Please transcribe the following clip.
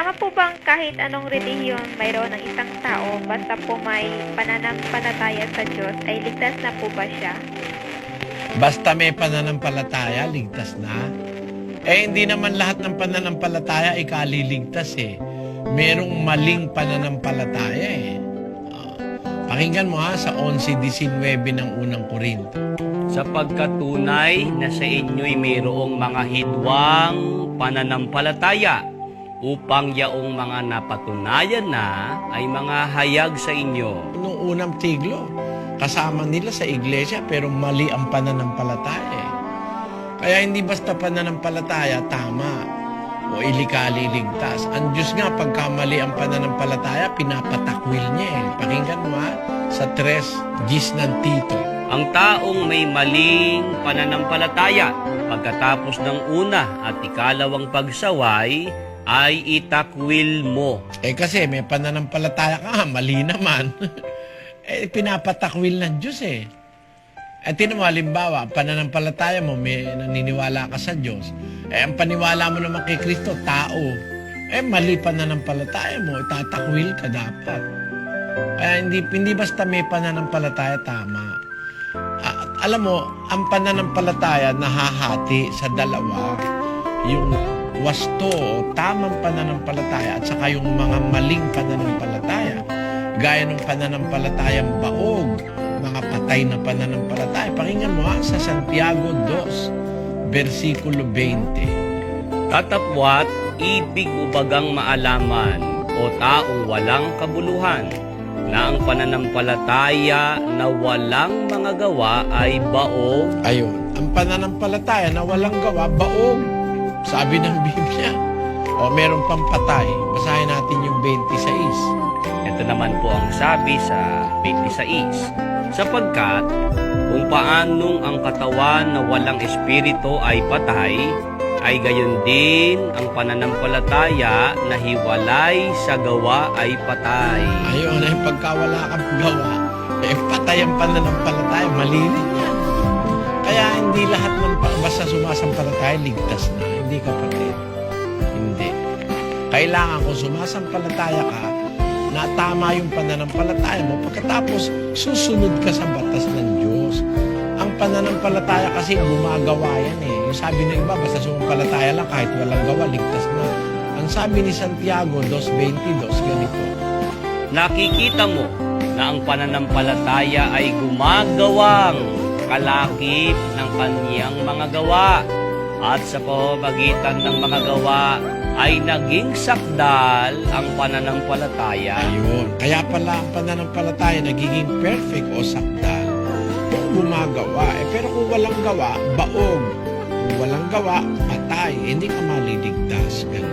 Tama po bang kahit anong relihiyon mayroon ng isang tao basta po may pananampalataya sa Diyos ay ligtas na po ba siya? Basta may pananampalataya, ligtas na. Eh, hindi naman lahat ng pananampalataya ay kaliligtas eh. Merong maling pananampalataya eh. Ah, pakinggan mo ha sa 11.19 ng unang Korinto. sapagkat tunay na sa inyo'y mayroong mga hidwang pananampalataya upang yaong mga napatunayan na ay mga hayag sa inyo. Noong unang siglo, kasama nila sa iglesia pero mali ang pananampalataya eh. Kaya hindi basta pananampalataya, tama o ilikali-ligtas. Ang Diyos nga, pagka mali ang pananampalataya, pinapatakwil niya eh. Pakinggan mo ha, sa tres gis ng tito. Ang taong may maling pananampalataya pagkatapos ng una at ikalawang pagsaway ay itakwil mo. Eh kasi may pananampalataya ka, mali naman. eh pinapatakwil ng Diyos eh. Eh tinan mo, halimbawa, pananampalataya mo, may naniniwala ka sa Diyos. Eh ang paniwala mo naman kay Kristo, tao. Eh mali pananampalataya mo, itatakwil ka dapat. Kaya hindi, hindi basta may pananampalataya, tama. At alam mo, ang pananampalataya nahahati sa dalawa. Yung wasto o tamang pananampalataya at saka yung mga maling pananampalataya. Gaya ng pananampalatayang baog, mga patay na pananampalataya. Pakinggan mo ha, sa Santiago 2, versikulo 20. Tatapwat, ibig ubagang maalaman o taong walang kabuluhan na ang pananampalataya na walang mga gawa ay baog Ayun, ang pananampalataya na walang gawa, baog. Sabi ng Biblia. O meron pang patay. Basahin natin yung 26. Ito naman po ang sabi sa 26. Sapagkat kung paanong ang katawan na walang espiritu ay patay, ay gayon din ang pananampalataya na hiwalay sa gawa ay patay. Ayun, ay pagkawala kang gawa, eh patay ang pananampalataya, malilit. Kaya hindi lahat ng basta sumasampalataya, ligtas na. Hindi kapatid. Hindi. Kailangan kung sumasampalataya ka, na tama yung pananampalataya mo, pagkatapos susunod ka sa batas ng Diyos. Ang pananampalataya kasi gumagawa yan eh. Yung sabi ng iba, basta sumampalataya lang kahit walang gawa, ligtas na. Ang sabi ni Santiago 2.22, ganito, Nakikita mo na ang pananampalataya ay gumagawang kalakip ng kaniyang mga gawa at sa pamamagitan ng mga gawa ay naging sakdal ang pananampalataya. Ayun. Kaya pala ang pananampalataya nagiging perfect o sakdal. Kung gumagawa. Eh, pero kung walang gawa, baog. Kung walang gawa, patay. Hindi ka maliligtas. Ganun.